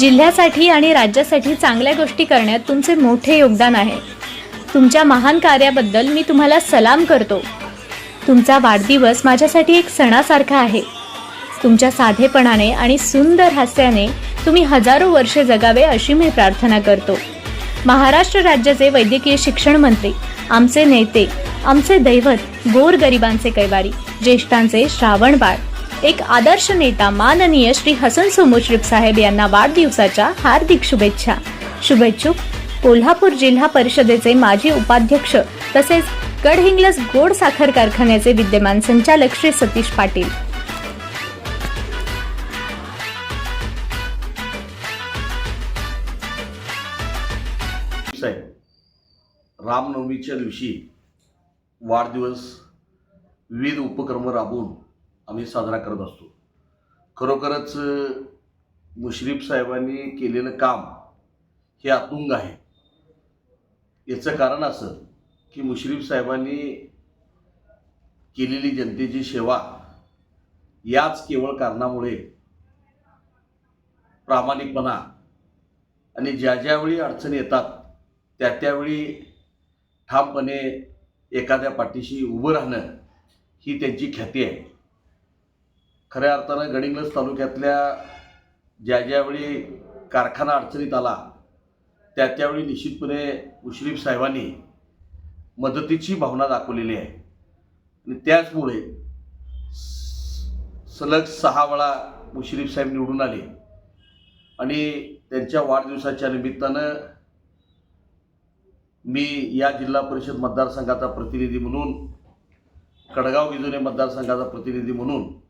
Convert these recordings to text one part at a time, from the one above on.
जिल्ह्यासाठी आणि राज्यासाठी चांगल्या गोष्टी करण्यात तुमचे मोठे योगदान आहे. तुमच्या महान कार्याबद्दल मी तुम्हाला सलाम करतो. तुमचा वाढदिवस माझ्यासाठी एक सणासारखा आहे. तुमच्या साधेपणाने आणि सुंदर हास्याने तुम्ही हजारो वर्षे जगावे अशी मी प्रार्थना करतो. महाराष्ट्र राज्याचे वैद्यकीय शिक्षण मंत्री आमचे नेते आमचे दैवत गोर गरिबांचे कैवारी ज्येष्ठांचे श्रावण बाळ एक आदर्श नेता माननीय श्री हसन सो साहेब यांना वाढदिवसाच्या हार्दिक शुभेच्छा. शुभेच्छुक कोल्हापूर जिल्हा परिषदेचे माजी उपाध्यक्ष तसेच गडहिंग्लज गोड साखर कारखान्याचे विद्यमान संचालक श्री सतीश पाटील. रामनवमीच्या दिवशी वाढदिवस विविध उपक्रम राबवून आम्ही साजरा करत असतो. खरोखरच मुश्रीफ साहेबांनी केलेलं काम हे अतुंग आहे. याचं कारण असं की मुश्रीफ साहेबांनी केलेली जनतेची सेवा याच केवळ कारणामुळे प्रामाणिकपणा आणि ज्या ज्यावेळी अडचणी येतात त्या त्यावेळी ठामपणे एखाद्या पाठीशी उभं राहणं ही त्यांची ख्याती आहे. खऱ्या अर्थानं गडिंग्लज तालुक्यातल्या ज्या ज्यावेळी कारखाना अडचणीत आला त्या त्यावेळी निश्चितपणे मुश्रीफ साहेबांनी मदतीची भावना दाखवलेली आहे. आणि त्याचमुळे स- सलग सहा वेळा मुश्रीफ साहेब निवडून आले. आणि त्यांच्या वाढदिवसाच्या निमित्तानं मी या जिल्हा परिषद मतदारसंघाचा प्रतिनिधी म्हणून कडगाव विजुने मतदारसंघाचा प्रतिनिधी म्हणून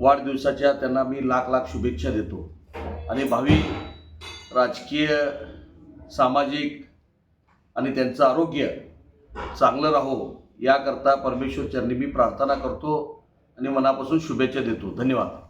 वाढदिवसाच्या त्यांना मी लाख लाख शुभेच्छा देतो. आणि भावी राजकीय सामाजिक आणि त्यांचं आरोग्य चांगलं राहो याकरता परमेश्वर चरणी मी प्रार्थना करतो आणि मनापासून शुभेच्छा देतो. धन्यवाद.